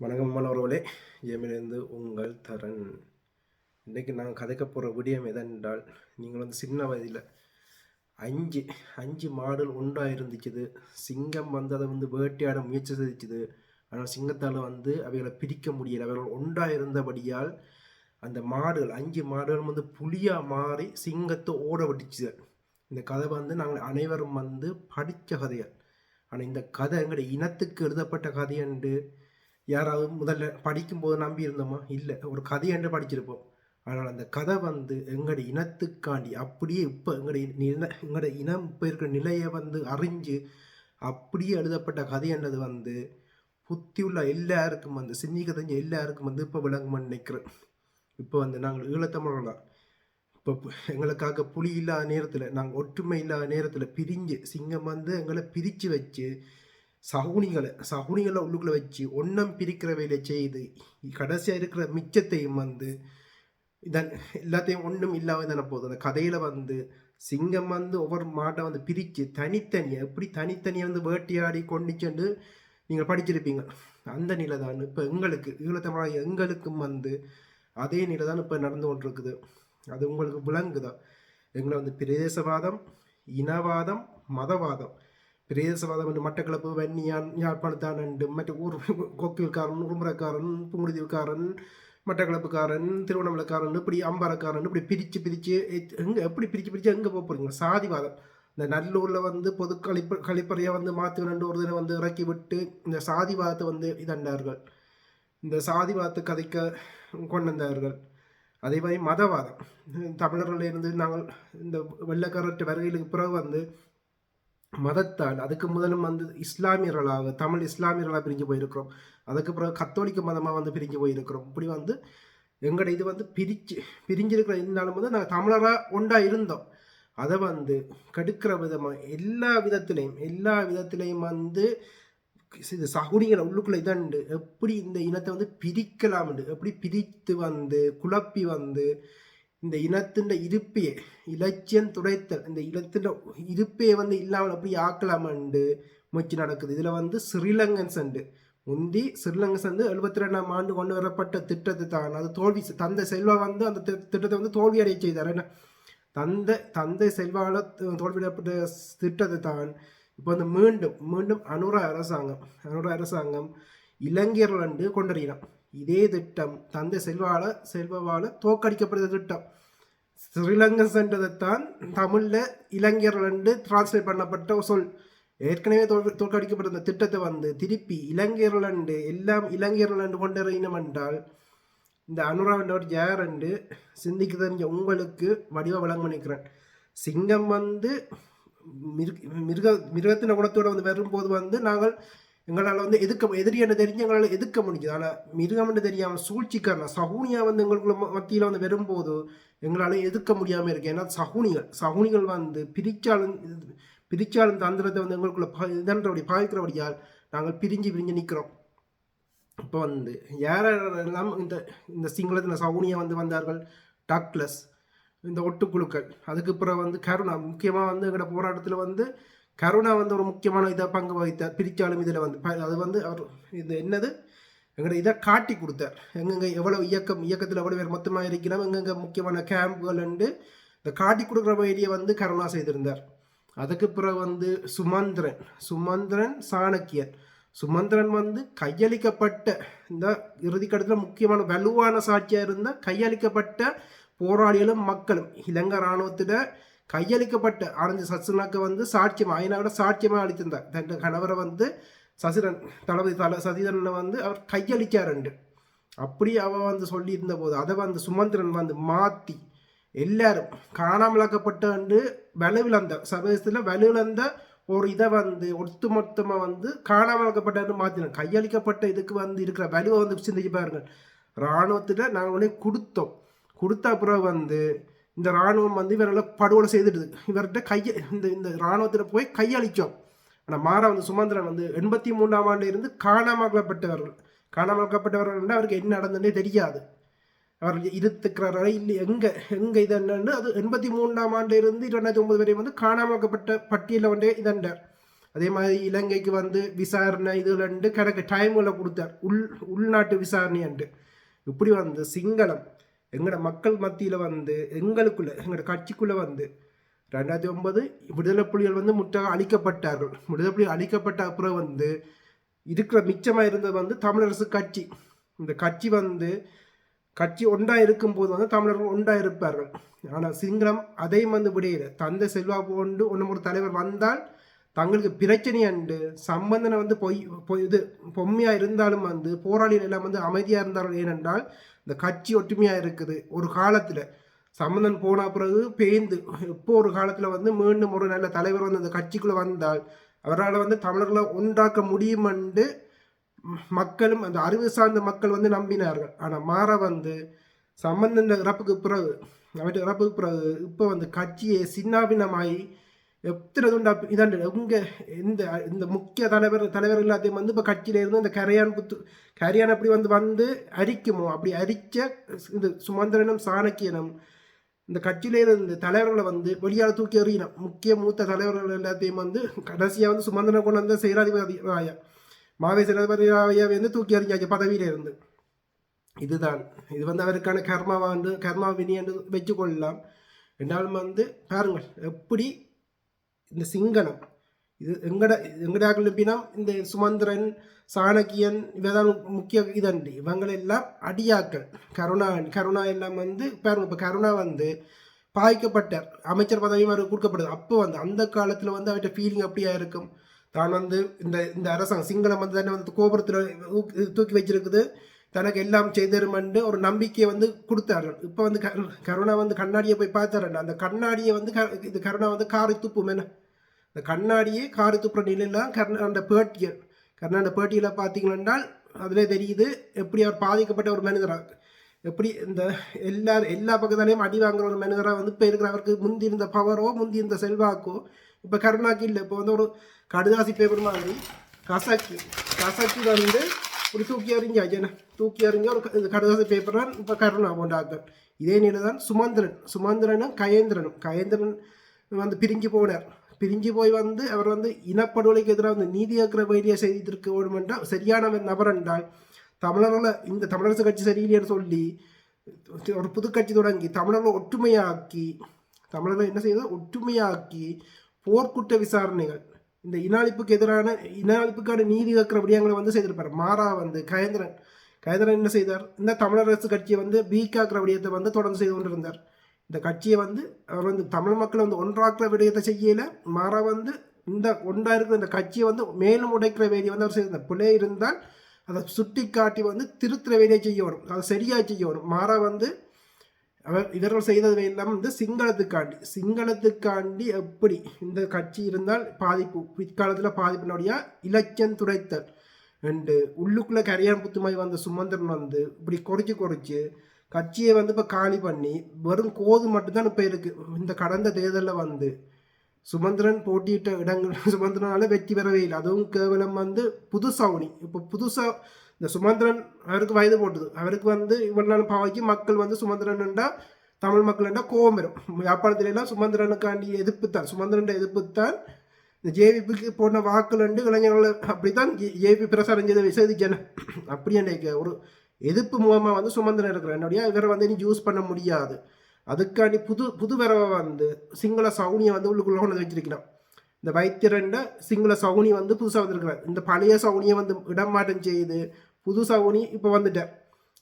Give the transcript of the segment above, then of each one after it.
வணக்கம் மாணவர்களே. ஏமிலிருந்து உங்கள் தரன். இன்றைக்கு நாங்கள் கதைக்க போகிற விடயம் எதென்றால் நீங்கள் வந்து சின்ன வயதில் அஞ்சு அஞ்சு மாடுகள் ஒன்றாக இருந்துச்சுது. சிங்கம் வந்து அதை வந்து வேட்டையாட முயற்சி செஞ்சுது ஆனால் சிங்கத்தால் வந்து அவைகளை பிரிக்க முடியல. அவைகள் ஒன்றாக இருந்தபடியால் அந்த மாடுகள் அஞ்சு மாடுகள் வந்து புலியாக மாறி சிங்கத்தை ஓட விட்டுச்சு இந்த கதை வந்து நாங்கள் அனைவரும் வந்து படித்த கதைகள். ஆனால் இந்த கதை எங்களுடைய இனத்துக்கு எழுதப்பட்ட கதை என்று யாராவது முதல்ல படிக்கும்போது நம்பி இருந்தோமா இல்லை. ஒரு கதை என்று படிச்சிருப்போம். ஆனால் அந்த கதை வந்து எங்களுடைய இனத்துக்காண்டி அப்படியே இப்போ எங்களுடைய நில எங்களுடைய இனம் இப்போ இருக்கிற நிலையை வந்து அறிஞ்சு அப்படியே எழுதப்பட்ட கதைன்றது வந்து புத்தி உள்ள எல்லாருக்கும் வந்து சிந்திக்க தெரிஞ்ச எல்லாருக்கும் வந்து இப்போ விளங்குமான்னு நினைக்கிறேன். இப்போ வந்து நாங்கள் ஈழத்தமிழலாம் இப்போ எங்களுக்காக புலி இல்லாத நேரத்தில் நாங்கள் ஒற்றுமை இல்லாத நேரத்தில் பிரிஞ்சு சிங்கம் வந்து எங்களை பிரித்து வச்சு சகுனிகளை சகுனிகளை உள்ளுக்குள்ளே வச்சு ஒன்றம் பிரிக்கிற வேலை செய்து கடைசியாக இருக்கிற மிச்சத்தையும் வந்து இதன் எல்லாத்தையும் ஒன்றும் இல்லாமல் தானே போகுது. அந்த கதையில் வந்து சிங்கம் வந்து ஒவ்வொரு மாட்டை வந்து பிரித்து தனித்தனியாக எப்படி தனித்தனியாக வந்து வேட்டையாடி கொண்டு சென்று நீங்கள் படிச்சிருப்பீங்க. அந்த நிலை தான் இப்போ எங்களுக்கு ஈழத்தமிழ் எங்களுக்கும் வந்து அதே நிலை தான் இப்போ நடந்து கொண்டிருக்குது. அது உங்களுக்கு விளங்குதா? எங்களை வந்து பிரதேசவாதம் இனவாதம் மதவாதம் பிரதேசவாதம் என்று மட்டக்களப்பு வன்னியான் யாழ்ப்பாணத்தான் என்று மற்ற ஊர் கோக்கில்காரன் உருமுறைக்காரன் புங்குடுதீவுக்காரன் மட்டக்களப்புக்காரன் திருவண்ணாமலைக்காரன் இப்படி அம்பாரக்காரன் இப்படி பிரித்து பிரித்து எங்கே எப்படி பிரித்து பிரித்து எங்கே போக போகிறீங்க சாதிவாதம். இந்த நல்லூரில் வந்து பொது கழிப்பு கழிப்பறையை வந்து மாற்றி ரெண்டு ஒரு தினம் வந்து இறக்கி விட்டு இந்த சாதிவாதத்தை வந்து இதண்டார்கள். இந்த சாதிவாதத்தை கதைக்க கொண்டு வந்தார்கள். அதே மாதிரி மதவாதம். தமிழர்களிலிருந்து நாங்கள் இந்த வெள்ளக்காரற்ற வருகைகளுக்கு பிறகு வந்து மதத்தால் அதுக்கு முதலும் வந்து இஸ்லாமியர்களாக தமிழ் இஸ்லாமியர்களாக பிரிஞ்சு போயிருக்கிறோம். அதுக்கு பிறகு கத்தோலிக்க மதமாக வந்து பிரிஞ்சு போயிருக்கிறோம். இப்படி வந்து எங்களோட இது வந்து பிரிச்சு பிரிஞ்சிருக்கிற இருந்தாலும் வந்து நாங்கள் தமிழராக ஒன்றா இருந்தோம். அதை வந்து கெடுக்கிற விதமாக எல்லா விதத்திலையும் எல்லா விதத்திலையும் வந்து இது சகுனிகளை உள்ளுக்குள்ளே இதண்டு எப்படி இந்த இனத்தை வந்து பிரிக்கலாம்ண்டு? எப்படி பிரித்து வந்து குழப்பி வந்து இந்த இனத்தின் இருப்பையே இலட்சியம் துடைத்தல் இந்த இனத்தின் இருப்பையை வந்து இல்லாமல் எப்படி ஆக்கலாமண்டு முயற்சி நடக்குது. இதில் வந்து ஸ்ரீலங்கன் சண்டு. முந்தி ஸ்ரீலங்கன்ஸ் சண்டு எழுபத்தி ரெண்டாம் ஆண்டு கொண்டு வரப்பட்ட திட்டத்தை தான். அது தோல்வி தந்தை செல்வா வந்து அந்த திட்டத்தை வந்து தோல்வி அடைய செய்தார். என்ன? தந்தை தந்தை செல்வால தோல்வியிடப்பட்ட திட்டத்தை தான் இப்போ வந்து மீண்டும் மீண்டும் அனுரா அரசாங்கம் அனுரா அரசாங்கம் இளைஞர்கள் என்று கொண்டறியலாம் இதே திட்டம் தந்தை செல்வால செல்வவால தோற்கடிக்கப்படுற திட்டம். ஸ்ரீலங்கன் சென்றதைத்தான் தமிழில் இளைஞர்கள் என்று டிரான்ஸ்லேட் பண்ணப்பட்ட ஒரு சொல். ஏற்கனவே தோற்க- தோற்கடிக்கப்பட்ட இந்த திட்டத்தை வந்து திருப்பி இளைஞர்கள் என்று எல்லாம் இளைஞர்கள் என்று கொண்டறியணும் என்றால் இந்த அனுரா என்றவர் யார் என்று சிந்திக்க தெரிஞ்ச உங்களுக்கு வடிவ வழங்க நினைக்கிறேன். சிங்கம் வந்து மிருக மிருக மிருகத்தின குணத்தோடு வந்து வரும்போது வந்து நாங்கள் எங்களால் வந்து எதுக்க எதிரி என்று தெரிஞ்சு எங்களால் எதுக்க முடியுது ஆனால் மிருகம் என்று தெரியாமல் சூழ்ச்சிக்காரன் சகுனியா வந்து எங்களுக்குள்ள மத்தியில் வந்து வரும்போது எங்களால் எதுக்க முடியாமல் இருக்கு ஏன்னா சகுனிகள் சகுனிகள் வந்து பிரிச்சாலும் பிரிச்சாலும் தந்திரத்தை வந்து எங்களுக்குள்ள பா இதன்றபடி பாதிக்கிறபடியால் நாங்கள் பிரிஞ்சு பிரிஞ்சு நிற்கிறோம் இப்போ வந்து யாரெல்லாம் இந்த இந்த சிங்களத்தில் சவுனியா வந்து வந்தார்கள்? டாக்லஸ் இந்த ஒட்டுக்குழுக்கள். அதுக்கு பிறகு வந்து கருணா முக்கியமாக வந்து எங்களோட போராட்டத்தில் வந்து கருணா வந்து ஒரு முக்கியமான இதை பங்கு வகித்தார். பிரித்தாலும் இதில் வந்து ப- அது வந்து அவர் இது என்னது? எங்களை இதை காட்டி கொடுத்தார். எங்கெங்கே எவ்வளோ இயக்கம் இயக்கத்தில் எவ்வளோ பேர் மொத்தமாக இருக்கிறோம் எங்கெங்கே முக்கியமான கேம்புகள் உண்டு. இந்த காட்டி கொடுக்குற வேலையை வந்து கருணா செய்திருந்தார். அதுக்கு பிறகு வந்து சுமந்திரன் சுமந்திரன் சாணக்கியன் சுமந்திரன் வந்து கையளிக்கப்பட்ட இந்த இறுதிக்கட்டத்தில் முக்கியமான வலுவான சாட்சியாக இருந்த கையளிக்கப்பட்ட போராளிகளும் மக்களும். இலங்கை இராணுவத்தில் கையளிக்கப்பட்ட ஆனந்த் சசுனாக்கு வந்து சாட்சியம் ஐநாவோட சாட்சியமாக அளித்திருந்தார். தன் கணவரை வந்து சசிரன் தளபதி தல சசிதரனை வந்து அவர் கையளிச்சாருண்டு அப்படி அவ வந்து சொல்லியிருந்த போது அதை வந்து சுமந்திரன் வந்து மாற்றி எல்லாரும் காணாமலாக்கப்பட்ட வந்து வலுவிழந்த சர்வதேசத்தில் வலுவிழந்த ஒரு இதை வந்து ஒட்டுமொத்தமாக வந்து காணாமலாக்கப்பட்டன்னு மாற்றினோம் கையளிக்கப்பட்ட இதுக்கு வந்து இருக்கிற வலுவை வந்து சிந்திச்சு பாருங்க இராணுவத்தில் நாங்கள் உடனே கொடுத்தோம். கொடுத்த பிறகு வந்து இந்த இராணுவம் வந்து இவர்களை படுகொலை செய்துடுது இவர்கிட்ட கைய இந்த இந்த இராணுவத்தில் போய் கையளிக்கும். ஆனால் மாறா வந்து சுமந்திரன் வந்து எண்பத்தி மூணாம் ஆண்டு இருந்து காணாமக்கப்பட்டவர்கள் காணாமக்கப்பட்டவர்கள் அவருக்கு என்ன நடந்ததுன்னே தெரியாது. அவர் இருத்துக்கிறாரா இல்லை எங்கே எங்கே இது என்னன்னு அது எண்பத்தி மூணாம் ஆண்டு இருந்து இரண்டாயிரத்தி ஒன்பது வரை வந்து காணாமக்கப்பட்ட பட்டியலில் வந்து இதண்டார். அதே மாதிரி இலங்கைக்கு வந்து விசாரணை இதுலண்டு கணக்கு டைம்களை கொடுத்தார். உள் உள்நாட்டு விசாரணைன்ட்டு இப்படி வந்து சிங்களம் எங்களோட மக்கள் மத்தியில் வந்து எங்களுக்குள்ளே எங்களோட கட்சிக்குள்ளே வந்து ரெண்டாயிரத்தி ஒன்பது விடுதலை புலிகள் வந்து முற்றாக அழிக்கப்பட்டார்கள். விடுதலை புலிகள் அழிக்கப்பட்ட அப்புறம் வந்து இருக்கிற மிச்சமாக இருந்தது வந்து தமிழரசு கட்சி. இந்த கட்சி வந்து கட்சி ஒன்றா இருக்கும்போது வந்து தமிழர்கள் ஒன்றா இருப்பார்கள். ஆனால் சிங்களம் அதையும் வந்து விடையில. தந்தை செல்வா போன்று ஒன்று ஒரு தலைவர் வந்தால் தங்களுக்கு பிரச்சனை அண்டு சம்பந்தனை வந்து பொய் பொய் இது பொம்மையாக இருந்தாலும் வந்து போராளிகள் எல்லாம் வந்து அமைதியாக இருந்தாலும் ஏனென்றால் இந்த கட்சி ஒற்றுமையாக இருக்குது. ஒரு காலத்தில் சம்பந்தன் போன பிறகு பேய்ந்து இப்போ ஒரு காலத்தில் வந்து மீண்டும் ஒரு நல்ல தலைவர் வந்து அந்த கட்சிக்குள்ளே வந்தால் அவரால் வந்து தமிழர்களை ஒன்றாக்க முடியுமென்று மக்களும் அந்த அறிவு சார்ந்த மக்கள் வந்து நம்பினார்கள். ஆனால் மாற வந்து சம்பந்தன் இறப்புக்கு பிறகு அவற்றை இறப்புக்கு பிறகு இப்போ வந்து கட்சியை சின்னாபின்னமாகி எத்தனை துண்டா இதாண்டு உங்க இந்த இந்த முக்கிய தலைவர் தலைவர் எல்லாத்தையும் வந்து இப்போ கட்சியில இருந்து இந்த கரையான் புத்து கரையான் அப்படி வந்து வந்து அரிக்குமோ? அப்படி அரிச்ச இந்த சுமந்திரனும் சாணக்கியனும் இந்த கட்சியிலேருந்து தலைவர்களை வந்து வெளியால் தூக்கி எறியணும். முக்கிய மூத்த தலைவர்கள் எல்லாத்தையும் வந்து கடைசியாக வந்து சுமந்திரன் கொண்டு வந்த செயலாதிபதி ராயா மாவே செயலாதிபதி ராயாவை வந்து தூக்கி எறிஞ்சாச்சு பதவியில இருந்து. இதுதான். இது வந்து அவருக்கான கர்மாவா கர்மா வினி என்று வச்சு கொள்ளலாம் என்றாலும் வந்து பாருங்கள் எப்படி இந்த சிங்களம் இது எங்கட எங்கடாக்கள் எப்படின்னா இந்த சுமந்திரன் சாணக்கியன் இவதான் முக்கிய இதண்டு. இவங்களெல்லாம் அடியாக்கள். கருணா கருணா எல்லாம் வந்து பாருங்க இப்போ கருணா வந்து பாய்க்கப்பட்டார் அமைச்சர் பதவியும் அவருக்கு கொடுக்கப்படுது. அப்போ வந்து அந்த காலத்தில் வந்து அவர்கிட்ட ஃபீலிங் அப்படியா இருக்கும்? தான் வந்து இந்த இந்த அரசாங்கம் சிங்களம் வந்து தானே வந்து கோபுரத்தில் தூக்கி வச்சிருக்குது. தனக்கு எல்லாம் செய்தருமென்று ஒரு நம்பிக்கையை வந்து கொடுத்தார்கள். இப்போ வந்து கருணா வந்து கண்ணாடியை போய் பார்த்தாரன் அந்த கண்ணாடியை வந்து க இது கருணா வந்து காரி துப்பும் என்ன? இந்த கண்ணாடியே காரி துப்புற நிலையெல்லாம் கருணா அந்த பேட்டியல் கருணா அந்த பேட்டியில் பார்த்தீங்கன்னா அதிலே தெரியுது எப்படி அவர் பாதிக்கப்பட்ட ஒரு மனிதராக எப்படி இந்த எல்லா எல்லா பக்கத்தாலையும் அடி வாங்குற ஒரு மனிதராக வந்து இப்போ இருக்கிற அவருக்கு முந்தி இருந்த பவரோ முந்தி இருந்த செல்வாக்கோ இப்போ கருணாக்கு இல்லை. இப்போ வந்து ஒரு கடுதாசி பேப்பர் மாதிரி கசக்கு கசக்கு வந்து ஒரு தூக்கி அறிஞ்சு என்ன தூக்கி எறிஞ்ச ஒரு க- பேப்பர்னா பேப்பர் தான் இப்போ கருணா கொண்டாக்கள் இதே நிலை தான் சுமந்திரன் சுமந்திரனும் கயேந்திரனும் கயேந்திரன் வந்து பிரிஞ்சு போனார் பிரிஞ்சு போய் வந்து அவர் வந்து இனப்படுகொலைக்கு எதிராக வந்து நீதி கேட்கிற வேண்டிய செய்திருக்க வேண்டும் என்றால் சரியான நபர் என்றால் தமிழர்களை இந்த தமிழரசு கட்சி சரியில்லைன்னு சொல்லி ஒரு புது கட்சி தொடங்கி தமிழர்களை ஒற்றுமையாக்கி தமிழர்களை என்ன செய்வது ஒற்றுமையாக்கி போர்க்குற்ற விசாரணைகள் இந்த இனாளிப்புக்கு எதிரான இனாளிப்புக்கான நீதி கேட்கிற விடயங்களை வந்து செய்திருப்பார். மாறா வந்து கயந்திரன். கயந்திரன் என்ன செய்தார்? இந்த தமிழரசு கட்சியை வந்து வீக்காக்குற விடயத்தை வந்து தொடர்ந்து செய்து கொண்டிருந்தார். இந்த கட்சியை வந்து அவர் வந்து தமிழ் மக்களை வந்து ஒன்றாக்குற விடயத்தை செய்யல. மாறா வந்து இந்த ஒன்றா இருக்கிற இந்த கட்சியை வந்து மேலும் உடைக்கிற வேலையை வந்து அவர் செய்திருந்தார். பிள்ளை இருந்தால் அதை சுட்டி காட்டி வந்து திருத்துற வேலையை செய்ய வரும் அதை சரியாக செய்ய வரும் மாறா வந்து அவர் இவர்கள் செய்தது எல்லாம் வந்து சிங்களத்துக்காண்டி. சிங்களத்துக்காண்டி எப்படி இந்த கட்சி இருந்தால் பாதிப்பு பிற்காலத்தில் பாதிப்பினுடைய இலக்கியம் துடைத்தல். அண்டு உள்ளுக்குள்ளே கரையான் புத்துமாய் வந்த சுமந்திரன் வந்து இப்படி குறைச்சி குறைச்சி கட்சியை வந்து இப்போ காலி பண்ணி வெறும் கோது மட்டும்தான் இப்போ இருக்குது இந்த கடந்த தேர்தலில் வந்து சுமந்திரன் போட்டியிட்ட இடங்கள் சுமந்திரனால வெற்றி பெறவே இல்லை. அதுவும் கேவலம் வந்து புதுசவுனி. இப்போ புதுசாக இந்த சுமந்திரன் அவருக்கு வயது போட்டது. அவருக்கு வந்து இவ்வளவு நாள் பாவைக்கு மக்கள் வந்து சுமந்திரன்டா தமிழ் மக்கள்டா கோபம் வரும். யாழ்ப்பாணத்துல எல்லாம் சுமந்திரனுக்காண்டி எதிர்ப்புத்தான். சுமந்திரன் எதிர்ப்புத்தான் இந்த ஜேவிபிக்கு போன வாக்குலண்டு இளைஞர்கள் அப்படித்தான் ஜேபி பிரசாரம் செய்த விசேதிச்சன அப்படி எனக்கு ஒரு எதிர்ப்பு மூலமாக வந்து சுமந்திரன் இருக்கிற என்னுடைய இவரை வந்து இனி யூஸ் பண்ண முடியாது. அதுக்காண்டி புது புது வரவை வந்து சிங்கள சவுனியை வந்து உள்ளுக்குள்ள கொண்டு வந்து வச்சிருக்கிறான். இந்த வைத்திரண்ட சிங்கள சவுனி வந்து புதுசாக வந்திருக்கிறார். இந்த பழைய சவுனியை வந்து இடமாற்றம் செய்து புது சவுனி இப்போ வந்துட்டேன்.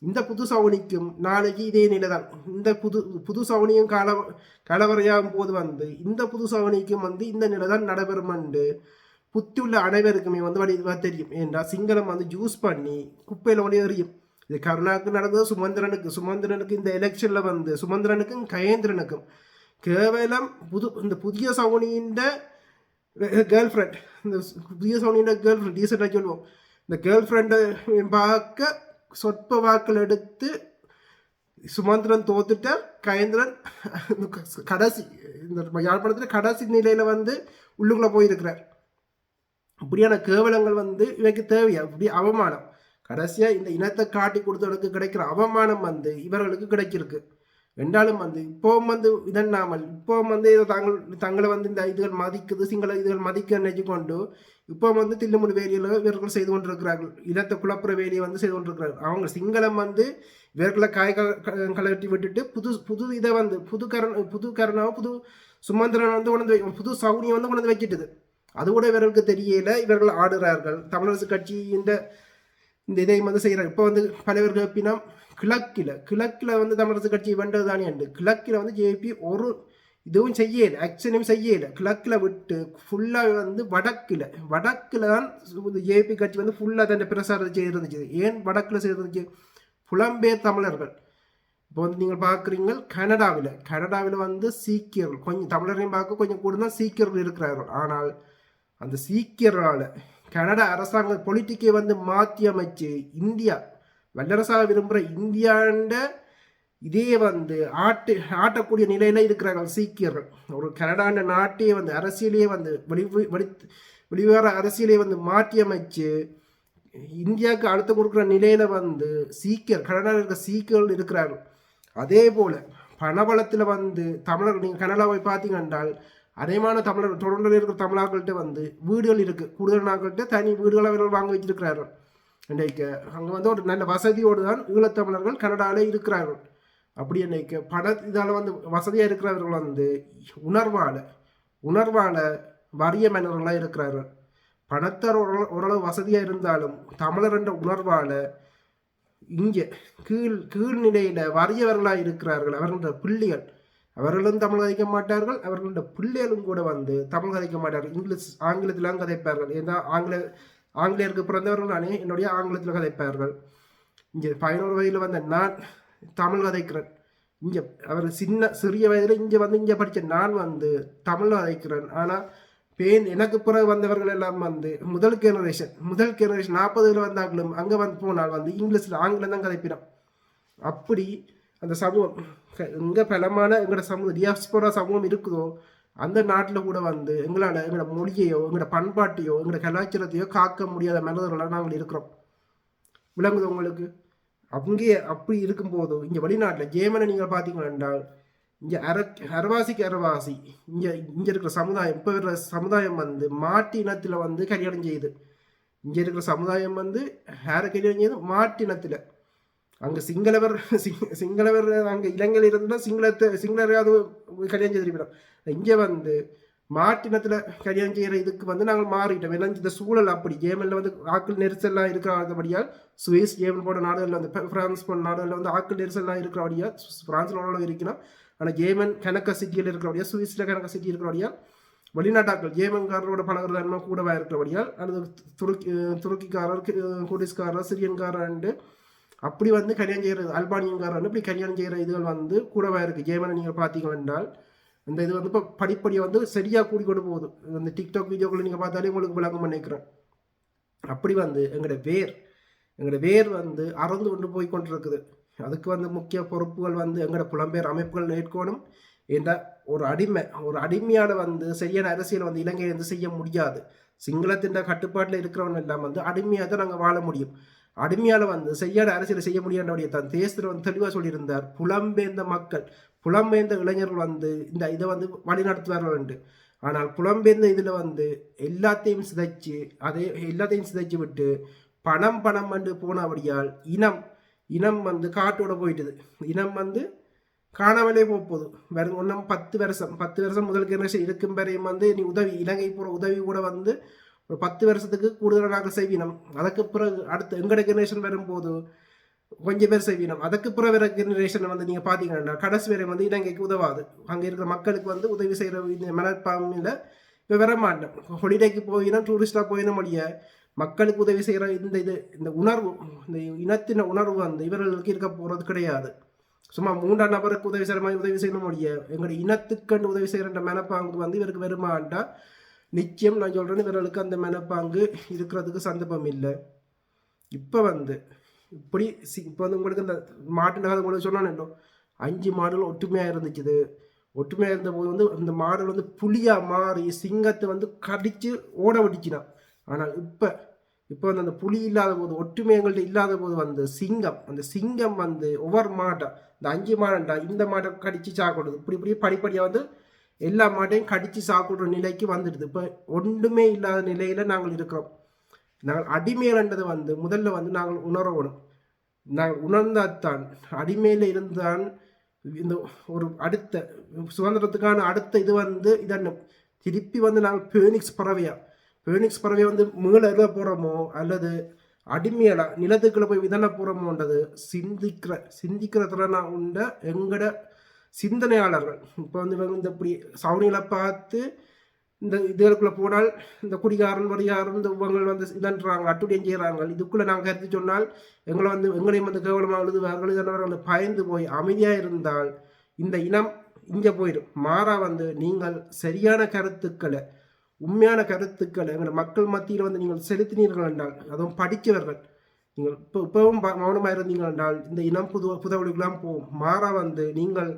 இந்த புது சவுனிக்கும் நாளைக்கு இதே நிலை தான் இந்த புது புது சவுனியும் கல கலவரையாகும் போது வந்து இந்த புது சவுனிக்கும் வந்து இந்த நிலை தான் நடைபெறுமென்று புத்தி உள்ள அனைவருக்குமே வந்து வழி தெரியும். என்றால் சிங்களம் வந்து ஜூஸ் பண்ணி குப்பையில் ஒளி எறியும். இது கருணாவுக்கு நடந்தது சுமந்திரனுக்கு சுமந்திரனுக்கு இந்த எலெக்ஷனில் வந்து சுமந்திரனுக்கும் கயேந்திரனுக்கும். கேவலம் புது இந்த புதிய சவுனியின் கேர்ள் ஃப்ரெண்ட் இந்த புதிய சவுனியின் கேர்ள் ஃப்ரெண்ட் டீசெண்டாக சொல்லுவோம். இந்த கேர்ள் ஃப்ரெண்டை பார்க்க சொற்ப வாக்கள் எடுத்து சுமந்திரன் தோத்துட்டார் கயந்திரன் கடைசி இந்த யாழ்ப்பாணத்தில் கடைசி நிலையில் வந்து உள்ளுக்குள்ளே போயிருக்கிறார். இப்படியான கேவலங்கள் வந்து இவைக்கு தேவையா? இப்படி அவமானம். கடைசியாக இந்த இனத்தை காட்டி கொடுத்தவனுக்கு கிடைக்கிற அவமானம் வந்து இவர்களுக்கு கிடைச்சிருக்கு. என்றாலும் வந்து இப்போவும் வந்து இதன்னாமல் இப்போவும் வந்து ஏதோ தாங்கள் தங்களை வந்து இந்த இதுகள் மதிக்குது சிங்கள இதுகள் மதிக்க நினைச்சு கொண்டு இப்போ வந்து தில்லுமுடி வேலியில் இவர்கள் செய்து கொண்டிருக்கிறார்கள். இனத்தை குழப்புற வேலையை வந்து செய்து கொண்டிருக்கிறார்கள். அவங்க சிங்களம் வந்து இவர்களை காய் க- கலட்டி விட்டுட்டு புது புது இதை வந்து புது கரண புது கரணாவை புது சுமந்திரன் வந்து கொண்டு வை- புது சவுனியை வந்து கொண்டு வச்சுட்டுது அது கூட இவர்களுக்கு தெரியல இவர்கள் ஆடுறார்கள் தமிழரசு கட்சி இந்த இந்த இதை வந்து செய்கிறார் இப்போ வந்து பலவர்கள் எப்படின்னா கிழக்கில் கிழக்கில் வந்து தமிழரசு கட்சி வேண்டது தானே உண்டு கிழக்கில் வந்து ஜேபி ஒரு இதுவும் செய்யலை ஆக்ஷனும் செய்யலை. கிழக்கில் விட்டு ஃபுல்லாக வந்து வடக்கில் வடக்கில் தான் ஜேபி கட்சி வந்து ஃபுல்லாக தன் பிரசாரம் செய்திருந்துச்சு ஏன் வடக்கில் செய்திருந்துச்சு புலம்பெயர் தமிழர்கள். இப்போ வந்து நீங்கள் பார்க்குறீங்க கனடாவில் கனடாவில் வந்து சீக்கியர்கள் கொஞ்சம் தமிழரையும் பார்க்க கொஞ்சம் கூட தான் சீக்கியர்கள் இருக்கிறார்கள். ஆனால் அந்த சீக்கியரால் கனடா அரசாங்க பொலிட்டிக்கை வந்து மாற்றி அமைச்சு இந்தியா வல்லரசாக விரும்புகிற இந்தியாண்ட இதே வந்து ஆட்டு ஆட்டக்கூடிய நிலையில இருக்கிறார்கள் சீக்கியர்கள். ஒரு கனடாண்ட நாட்டையே வந்து அரசியலையே வந்து வெளி வெளி வெளிவார அரசியலை வந்து மாற்றி அமைச்சு இந்தியாவுக்கு அழுத்தம் கொடுக்குற நிலையில வந்து சீக்கியர் கனடாவில் இருக்கிற சீக்கியர்கள் இருக்கிறார்கள். அதே போல பணபலத்தில் வந்து தமிழர் நீங்கள் கனடாவை பார்த்தீங்க என்றால் அதிகமான தமிழர் தொடர்ந்து இருக்கிற தமிழர்கள்ட்ட வந்து வீடுகள் இருக்குது கூடுதல் நாட்கள்கிட்ட தனி வீடுகளை அவர்கள் வாங்க வச்சிருக்கிறார்கள் இன்றைக்கு அங்கே வந்து ஒரு நல்ல வசதியோடு தான் ஈழத்தமிழர்கள் கனடாவில் இருக்கிறார்கள். அப்படி இன்னைக்கு பண இதால் வந்து வசதியாக இருக்கிறவர்கள் வந்து உணர்வால் உணர்வால் வறிய மன்னர்களாக இருக்கிறார்கள். பணத்தார் ஓரளவு ஓரளவு வசதியாக இருந்தாலும் தமிழர் என்ற உணர்வால் இங்கே கீழ் கீழ்நிலையில் வறியவர்களாக இருக்கிறார்கள். அவர்களோட பிள்ளைகள் அவர்களும் தமிழ் கதைக்க மாட்டார்கள் அவர்களோட பிள்ளைகளும் கூட வந்து தமிழ் கதைக்க மாட்டார்கள். இங்கிலீஷ் ஆங்கிலத்திலாம் கதைப்பார்கள். ஏன்னா ஆங்கில ஆங்கிலேயருக்கு பிறந்தவர்கள் நானே என்னுடைய ஆங்கிலத்தில் கதைப்பார்கள். இங்கே பதினோரு வயதில் வந்த நான் தமிழ் கதைக்கிறேன். இங்கே அவர் சின்ன சிறிய வயதில் இங்கே வந்து இங்கே படித்த நான் வந்து தமிழ் கதைக்கிறேன். ஆனால் பேன் எனக்கு பிறகு வந்தவர்கள் எல்லாம் வந்து முதல் ஜெனரேஷன் முதல் ஜெனரேஷன் நாற்பதுல வந்தாங்களும் அங்கே வந்து போனால் வந்து இங்கிலீஷில் ஆங்கிலம் தான் கதைப்பிடும். அப்படி அந்த சமூகம் எங்கே பலமான எங்களோட சமூகம் டியாஸ்போரா சமூகம் இருக்குதோ அந்த நாட்டில் கூட வந்து எங்களால் எங்களோட மொழியையோ எங்களோட பண்பாட்டையோ எங்களோட கலாச்சாரத்தையோ காக்க முடியாத மனிதர்களாக நாங்கள் இருக்கிறோம். விளங்குது உங்களுக்கு? அங்கேயே அப்படி இருக்கும்போது இங்கே வெளிநாட்டில் ஜேமனை நீங்கள் பார்த்தீங்கன்னா என்றால் இங்கே அர அரவாசிக்கு அரவாசி இங்கே இங்கே இருக்கிற சமுதாயம் இப்போ இருக்கிற சமுதாயம் வந்து மாட்டு இனத்தில் வந்து கல்யாணம் செய்யுது இங்கே இருக்கிற சமுதாயம் வந்து யாரை கல்யாணம் செய்யுது மாட்டு இனத்தில். அங்கே சிங்களவர் சிங் சிங்களவர் அங்கே இலங்கையில் இருந்தால் சிங்களத்தை சிங்களரையாவது கல்யாணம் செய்திருக்கிறோம் இங்கே வந்து மாட்டினத்தில் கல்யாணம் செய்கிற இதுக்கு வந்து நாங்கள் மாறிட்டோம். ஏன்னா இந்த சூழல் அப்படி. ஜேமனில் வந்து ஆக்கள் நெரிசல்லாம் இருக்கிறபடியால் சுவிஸ் ஜேமன் போன்ற நாடுகளில் வந்து ஃப்ரான்ஸ் பிரான்ஸ் போன்ற நாடுகளில் வந்து ஆக்கள் நெரிசல்லாம் இருக்கிறபடியா பிரான்ஸ் நாடுகளும் இருக்கணும் ஆனால் ஜேமன் கணக்க சிட்டியில் இருக்கிறபடியா சுவிஸில் கணக்க சிட்டி இருக்கிறபடியால் வெளிநாட்டாக்கள் ஜேமன்காரரோட பழகுற தன்மை கூடவாக இருக்கிறபடியால் அல்லது துருக்கி துருக்கிக்காரர் கி- குடிஸ்காரர் சிரியன்காரன்ட்டு அப்படி வந்து கல்யாணம் செய்கிறது அல்பானியன்காரன் இப்படி கல்யாணம் செய்கிற இதுகள் வந்து கூடவாக இருக்குது ஜேமனை நீங்கள் பார்த்தீங்க என்றால் இந்த இது வந்து இப்போ படிப்படியாக வந்து சரியாக கூடிக்கொண்டு போகுது. இந்த டிக்டாக் வீடியோக்களை நீங்கள் பார்த்தாலே உங்களுக்கு விளக்கம் பண்ணிக்கிறேன். அப்படி வந்து எங்களோட வேர் எங்களோட வேர் வந்து அறந்து கொண்டு போய் கொண்டிருக்குது. அதுக்கு வந்து முக்கிய பொறுப்புகள் வந்து எங்களோட புலம்பெயர் அமைப்புகள் மேற்கொள்ளும் இந்த ஒரு அடிமை ஒரு அடிமையால் வந்து சரியான அரசியல் வந்து இலங்கையிலேருந்து வந்து செய்ய முடியாது. சிங்களத்தின் கட்டுப்பாட்டில் இருக்கிறவன் எல்லாம் வந்து அடிமையாக தான் நாங்கள் வாழ முடியும். அடிமையால் வந்து செய்யாத அரசியலை செய்ய முடியாதபடியே தன் தேசத்தில் வந்து தெளிவாக சொல்லியிருந்தார். புலம்பெயர்ந்த மக்கள் புலம்பெயர்ந்த இளைஞர்கள் வந்து இந்த இதை வந்து வழிநடத்துவார்கள் என்று. ஆனால் புலம்பெயர்ந்த இதில் வந்து எல்லாத்தையும் சிதைச்சு அதே எல்லாத்தையும் சிதைச்சு விட்டு பணம் பணம் வந்து போனபடியால் இனம் இனம் வந்து காட்டோட போயிட்டுது. இனம் வந்து காணாமலே போகுது வேற ஒன்றும் பத்து வருஷம் பத்து வருஷம் முதல் ஜெனரேஷன் இருக்கும் வரையும் வந்து நீ உதவி இலங்கை போகிற உதவி கூட வந்து ஒரு பத்து வருஷத்துக்கு கூடுதலாக நாங்கள் செய்வினோம். அதுக்கு பிறகு அடுத்த எங்களோட ஜெனரேஷன் வரும்போது கொஞ்சம் பேர் செய்வினோம். அதுக்கு பிறகு வர ஜெனரேஷன் வந்து நீங்கள் பார்த்தீங்கன்னா கடைசி வரை வந்து இலங்கைக்கு உதவாது. அங்கே இருக்கிற மக்களுக்கு வந்து உதவி செய்கிற இந்த மனப்பான்மையில் இப்போ வர மாட்டேன் ஹொலிடேக்கு போயினா டூரிஸ்டாக போயினா முடிய மக்களுக்கு உதவி செய்கிற இந்த இது இந்த உணர்வு இந்த இனத்தின உணர்வு வந்து இவர்களுக்கு இருக்க போகிறது கிடையாது. சும்மா மூன்றாம் நபருக்கு உதவி செய்கிற மாதிரி உதவி செய்யணும் முடிய எங்களுடைய இனத்துக்கண்டு உதவி செய்கிற மனப்பாங்கு வந்து இவருக்கு வருமாண்டா நிச்சயம் நான் சொல்கிறேன்னு இவர்களுக்கு அந்த மனப்பாங்கு இருக்கிறதுக்கு சந்தர்ப்பம் இல்லை. இப்போ வந்து இப்படி சி இப்போ வந்து உங்களுக்கு இந்த மாட்டு நகரம் உங்களுக்கு சொன்னானோ அஞ்சு மாடுகள் ஒற்றுமையாக இருந்துச்சுது. ஒற்றுமையாக இருந்தபோது வந்து அந்த மாடுகள் வந்து புலியாக மாறி சிங்கத்தை வந்து கடித்து ஓட விட்டுச்சினான் ஆனால் இப்போ இப்போ வந்து அந்த புலி இல்லாத போது ஒற்றுமை எங்கள்கிட்ட இல்லாத போது வந்து சிங்கம் அந்த சிங்கம் வந்து ஒவ்வொரு மாட்டை இந்த அஞ்சு மாடண்டா இந்த மாட்டை கடிச்சு சாப்பிடுது இப்படி இப்படி படிப்படியாக வந்து எல்லா மாட்டையும் கடித்து சாப்பிடுற நிலைக்கு வந்துடுது. இப்போ ஒன்றுமே இல்லாத நிலையில் நாங்கள் இருக்கிறோம். நாங்கள் அடிமையல்ன்றது வந்து முதல்ல வந்து நாங்கள் உணரணும். நாங்கள் உணர்ந்தால்தான் அடிமையில் இருந்தான் இந்த ஒரு அடுத்த சுதந்திரத்துக்கான அடுத்த இது வந்து இதன்னு? திருப்பி வந்து நாங்கள் பேனிக்ஸ் பறவையா? பேனிக்ஸ் பறவையை வந்து மீள எழுத போகிறோமோ அல்லது அடிமையலா நிலத்துக்குள்ளே போய் விதன போகிறோமோன்றது சிந்திக்கிற சிந்திக்கிற திறனா உண்ட எங்கட சிந்தனையாளர்கள். இப்போ வந்து இவங்க இந்த இப்படி சவுனிகளை பார்த்து இந்த இதுகளுக்குள்ளே போனால் இந்த குடிகாரன் வரிகாரன் இந்த இவங்க வந்து இதன்றாங்க அட்டுடியம் செய்கிறாங்க இதுக்குள்ளே நாங்கள் கருத்து சொன்னால் எங்களை வந்து எங்களையும் வந்து கேவலமாக எழுதுவார்கள். இதனால் பயந்து போய் அமைதியாக இருந்தால் இந்த இனம் இங்கே போயிடும். மாறா வந்து நீங்கள் சரியான கருத்துக்களை உண்மையான கருத்துக்களை எங்களை மக்கள் மத்தியில் வந்து நீங்கள் செலுத்தினீர்கள் என்றால் அதுவும் படித்தவர்கள் நீங்கள் இப்போ இப்பவும் ப- மௌனமாக இருந்தீங்க என்றால் இந்த இனம் புது புதவழிக்கெல்லாம் போகும். மாறா வந்து நீங்கள்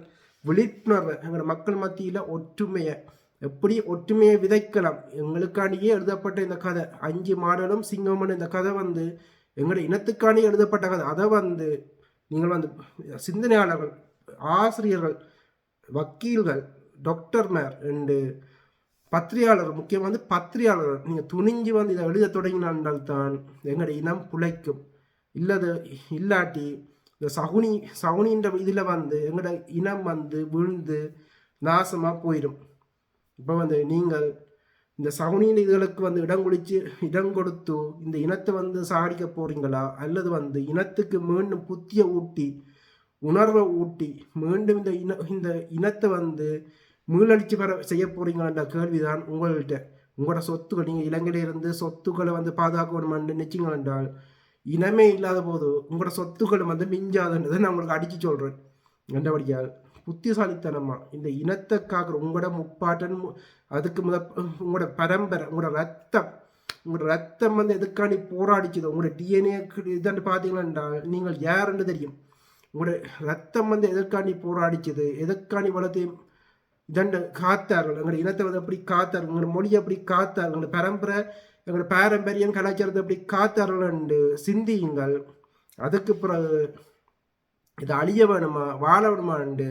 விழிப்புணர்வை எங்களோட மக்கள் மத்தியில் ஒற்றுமையை எப்படி ஒற்றுமையை விதைக்கலாம்? எங்களுக்காண்டியே எழுதப்பட்ட இந்த கதை. அஞ்சு மாடலும் சிங்கமன் இந்த கதை வந்து எங்களோட இனத்துக்காண்டியே எழுதப்பட்ட கதை. அதை வந்து நீங்கள் வந்து சிந்தனையாளர்கள் ஆசிரியர்கள் வக்கீல்கள் டாக்டர்மார் ரெண்டு பத்திரிகையாளர் முக்கியமாக வந்து பத்திரிகையாளர்கள் நீங்கள் துணிஞ்சு வந்து இதை எழுத தொடங்கினால் தான் எங்களுடைய இனம் புழைக்கும். இல்லது இல்லாட்டி இந்த சகுனி சகுனின்ற இதில் வந்து எங்களோட இனம் வந்து விழுந்து நாசமாக போயிடும் இப்போ வந்து நீங்கள் இந்த சகுனியின் இதுகளுக்கு வந்து இடம் குளிச்சு இடம் கொடுத்து இந்த இனத்தை வந்து சாடிக்க போறீங்களா? அல்லது வந்து இனத்துக்கு மீண்டும் புத்திய ஊட்டி உணர்வை ஊட்டி மீண்டும் இந்த இன இந்த இனத்தை வந்து மீளழிச்சு வர செய்ய போறீங்களான்ற கேள்விதான் உங்கள்கிட்ட உங்களோட சொத்துக்கள் நீங்கள் இலங்கையிலிருந்து சொத்துக்களை வந்து பாதுகாக்கணும்னு நிச்சயங்கள் என்றால் இனமே இல்லாத போது உங்களோட சொத்துக்கள் வந்து மிஞ்சாதுன்றதை நான் உங்களுக்கு அடித்து சொல்கிறேன் என்றபடியால் புத்திசாலித்தனமா? இந்த இனத்தை காக்கிற உங்களோட முப்பாட்டன் அதுக்கு முத உங்களோட பரம்பரை உங்களோட ரத்தம் உங்களோட ரத்தம் வந்து எதுக்காண்டி போராடிச்சது? உங்களோட டிஎன்ஏ இதாண்டு பார்த்தீங்கன்னா நீங்கள் யாருன்னு தெரியும். உங்களோட ரத்தம் வந்து எதற்காண்டி போராடிச்சது? எதற்காண்டி வளத்தையும் இதண்டு காத்தார்கள்? எங்களோட இனத்தை வந்து எப்படி காத்தார்கள்? உங்களோட மொழியை எப்படி காத்தார்கள்? உங்களோட பரம்பரை எங்களோட பாரம்பரியம் கலாச்சாரத்தை எப்படி காத்தார்கள் சிந்தியுங்கள். அதுக்கு பிறகு இது அழிய வேணுமா வாழ வேணுமாண்டு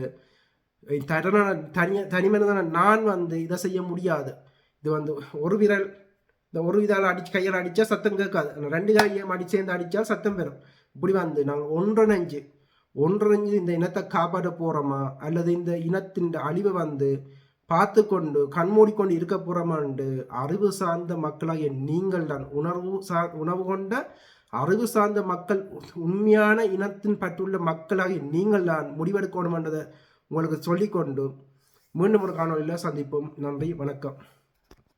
தரன தனி தனிமனிதன நான் வந்து இதை செய்ய முடியாது. இது வந்து ஒரு விரல் இந்த ஒரு விதால் அடிச்சு கையால் அடித்தா சத்தம் கேட்காது. ரெண்டு கையை அடி சேர்ந்து அடித்தா சத்தம் பெறும் இப்படி வந்து நாங்கள் ஒன்றிணைஞ்சு ஒன்றிணைஞ்சு இந்த இனத்தை காப்பாற்ற போகிறோமா அல்லது இந்த இனத்தின் அழிவை வந்து பார்த்து கொண்டு கண்மூடிக்கொண்டு இருக்க புறமாண்டு அறிவு சார்ந்த மக்களாகிய நீங்கள் தான். உணர்வு சா உணவு கொண்ட அறிவு சார்ந்த மக்கள் உண்மையான இனத்தின் பற்றுள்ள மக்களாகிய நீங்கள் தான் முடிவெடுக்கணுமென்றதை உங்களுக்கு சொல்லிக்கொண்டு மீண்டும் ஒரு காணொலியில் சந்திப்போம். நன்றி வணக்கம்.